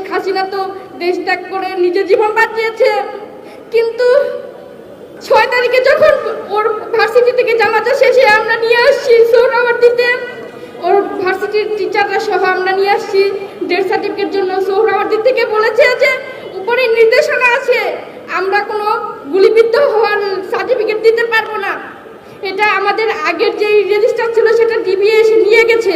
শেখ হাসিনা তো দেশ ত্যাগ করে নিজের জীবন বাঁচিয়েছে। কিন্তু ছয় তারিখে যখন ওর ভার্সিটি থেকে জানাজা শেষে আমরা নিয়ে আসছি সোহরাওয়ার্দিতে, ওর ভার্সিটির টিচাররা সহ আমরা নিয়ে আসছি। ডেথ সার্টিফিকেট জন্য সোহরাওয়ার্দি থেকে বলেছে যে উপরে নির্দেশনা আছে, আমরা কোনো গুলিবিদ্ধ হওয়ার সার্টিফিকেট দিতে পারব না। এটা আমাদের আগের যেই রেজিস্টার ছিল সেটা ডিবিএ এসে নিয়ে গেছে।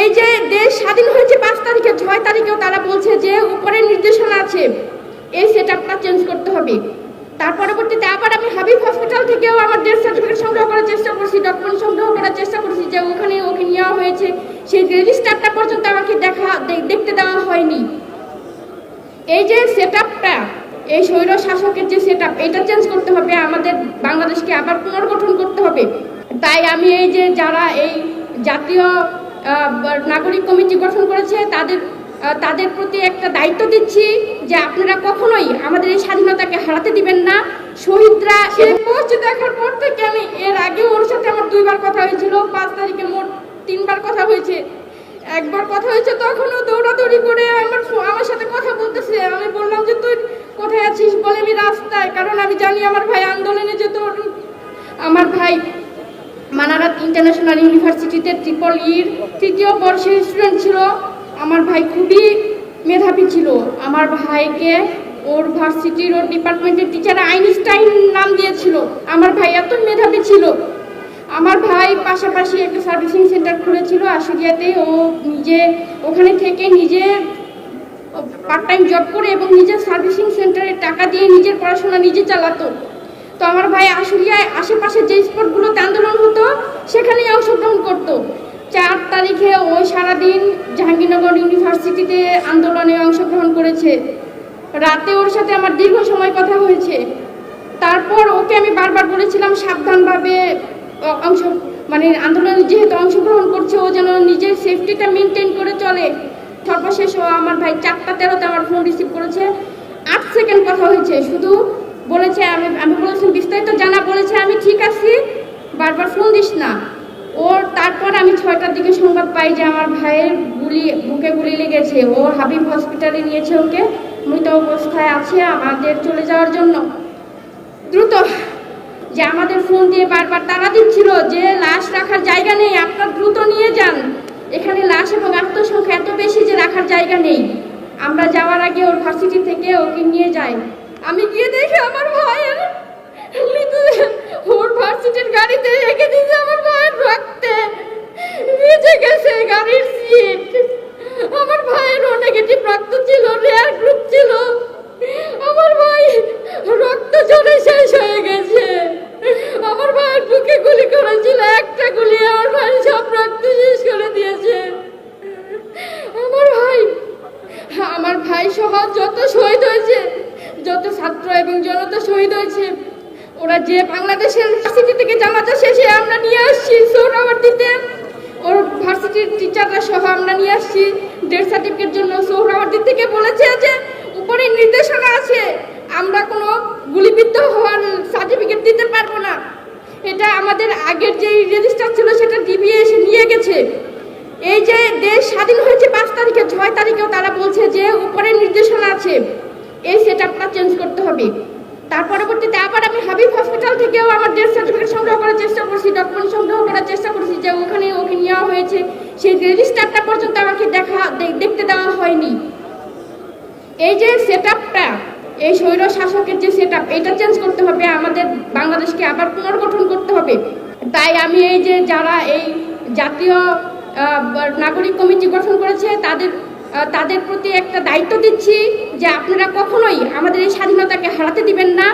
এই যে দেশ স্বাধীন হয়েছে পাঁচ তারিখে, ছয় তারিখেও তারা বলছে যে উপরের নির্দেশনা আছে। এই সেট আপটা চেঞ্জ করতে হবে। তার পরবর্তীতে আবার আমি হাবিব হসপিটাল থেকেও আমার ডেথ সার্টিফিকেট সংগ্রহ করার চেষ্টা করছি ডকুমেন্ট সংগ্রহ করার চেষ্টা করছি যে ওখানে ওকে নেওয়া হয়েছে। সেই রেজিস্টারটা পর্যন্ত আমাকে দেখা দেখতে দেওয়া হয়নি। এই যে সেট আপটা এই স্বৈর শাসকের যে সেট আপ এটা চেঞ্জ করতে হবে। আমাদের বাংলাদেশকে আবার পুনর্গঠন করতে হবে। তাই আমি এই যে যারা এই জাতীয় নাগরিক কমিটি গঠন করেছে তাদের তাদের প্রতি একটা দায়িত্ব দিচ্ছি যে আপনারা কখনোই আমাদের এই স্বাধীনতাকে হারাতে দিবেন না। শহীদরা এই পোস্ট দেখার পর থেকে আমি এর আগে ওর সাথে আমার দুইবার কথা হয়েছিল পাঁচ তারিখে মোট তিনবার কথা হয়েছে। একবার কথা হয়েছে তখনও দৌড়াদৌড়ি করে আমার আমার সাথে কথা বলতেছে। আমি বললাম যে তুই কোথায় আছিস? বলে আমি রাস্তায়। কারণ আমি জানি আমার ভাই আন্দোলনে যে তোর আমার ভাই মানারাত ইন্টারন্যাশনাল ইউনিভার্সিটিতে ট্রিপল ইর তৃতীয় বর্ষের স্টুডেন্ট ছিল। আমার ভাই খুবই মেধাবী ছিল। আমার ভাইকে ওর ভার্সিটির ওর ডিপার্টমেন্টের টিচার আইনস্টাইন নাম দিয়েছিল। আমার ভাই এত মেধাবী ছিল। আমার ভাই পাশাপাশি একটা সার্ভিসিং সেন্টার খুলেছিল আশুলিয়াতে। ও নিজে ওখানে থেকে নিজে পার্ট টাইম জব করে এবং নিজের সার্ভিসিং সেন্টারে টাকা দিয়ে নিজের পড়াশোনা নিজে চালাতো। তো আমার ভাই আশুলিয়ায় আশেপাশে যে স্পটগুলোতে আন্দোলন হতো, সেখানেই অংশগ্রহণ করতো। চার তারিখে ওই সারাদিন জাহাঙ্গীরনগর ইউনিভার্সিটিতে আন্দোলনে অংশগ্রহণ করেছে। রাতে ওর সাথে আমার দীর্ঘ সময় কথা হয়েছে। তারপর ওকে আমি বারবার বলেছিলাম, সাবধানভাবে অংশ মানে আন্দোলনে যেহেতু অংশগ্রহণ করছে, ও যেন নিজের সেফটিটা মেনটেন করে চলে। সর্বশেষ আমার ভাই চারটা তেরোতে আমার ফোন রিসিভ করেছে। আট সেকেন্ড কথা হয়েছে। শুধু বলেছে আমি আমি বলেছিলাম বিস্তারিত জানা বলেছে, আমি ঠিক আছি, বারবার ফোন দিস না। ওর তারপর আমি ছয়টার দিকে সংবাদ পাই যে আমার ভাইয়ের গুলি, বুকে গুলি লেগেছে। ও হাবিব হসপিটালে নিয়েছে ওকে মৃত অবস্থায় আছে আমাদের চলে যাওয়ার জন্য। দ্রুত যে আমাদের ফোন দিয়ে বারবার তারা দিচ্ছিল যে লাশ রাখার জায়গা নেই, আপনারা দ্রুত নিয়ে যান। এখানে লাশ এবং আত্মসংখ্যা এত বেশি যে রাখার জায়গা নেই। আমরা যাওয়ার আগে ওর ভার্সিটি থেকে ওকে নিয়ে যাই। আমি গিয়ে দেখি আমার ভাইয়ের ওর ভার্সিটির গাড়িতে রেখে দিয়েছে আমার ভাইয়ের রক্তে। ভিজে গেছে গাড়ির সিট আমার ভাইয়েরও নেগেটিভ রক্ত ছিল রেয়ার গ্রুপ ছিল। আমার ভাই রক্ত ঝরে শেষ হয়ে গেছে। আমার ভাইয়ের বুকে গুলি করেছিল, একটা গুলি আমার ভাই সব রক্ত শেষ করে দিয়েছে। আমার ভাই আমার ভাই সহ যত শহীদ হয়েছে যত ছাত্র এবং জনতা শহীদ হয়েছে, ওরা যে বাংলাদেশের ভার্সিটি থেকে জানাজা শেষে আমরা নিয়ে আসছি সোহরাওয়ার্দিতে ওর ভার্সিটির টিচাররা সহ আমরা নিয়ে আসছি। ডেথ সার্টিফিকেট জন্য সোহরাওয়ার্দি থেকে বলেছে যে, উপরে নির্দেশনা আছে, আমরা কোনো গুলিবিদ্ধ হওয়ার সার্টিফিকেট দিতে পারব না। এটা আমাদের আগের যেই রেজিস্টার ছিল, সেটা ডিবিএ এসে নিয়ে গেছে। এই যে দেশ স্বাধীন হয়েছে পাঁচ তারিখে, ছয় তারিখেও তারা বলছে যে, উপরে নির্দেশনা আছে। এই সেট আপটা চেঞ্জ করতে হবে। তার পরবর্তীতে আবার আমি হাবিব হসপিটাল থেকেও আমার ডেথ সার্টিফিকেট সংগ্রহ করার চেষ্টা করছি ডকুমেন্ট সংগ্রহ করার চেষ্টা করছি যে ওখানে ওকে নেওয়া হয়েছে। সেই রেজিস্টারটা পর্যন্ত আমাকে দেখা দেখতে দেওয়া হয়নি। এই যে সেট আপটা এই স্বৈর শাসকের যে সেট আপ এটা চেঞ্জ করতে হবে। আমাদের বাংলাদেশকে আবার পুনর্গঠন করতে হবে। তাই আমি এই যে যারা এই জাতীয় নাগরিক কমিটি গঠন করেছে, তাদের তাদের প্রতি একটা দায়িত্ব দিচ্ছি যে আপনারা কখনোই আমাদের এই স্বাধীনতাকে হারাতে দিবেন না।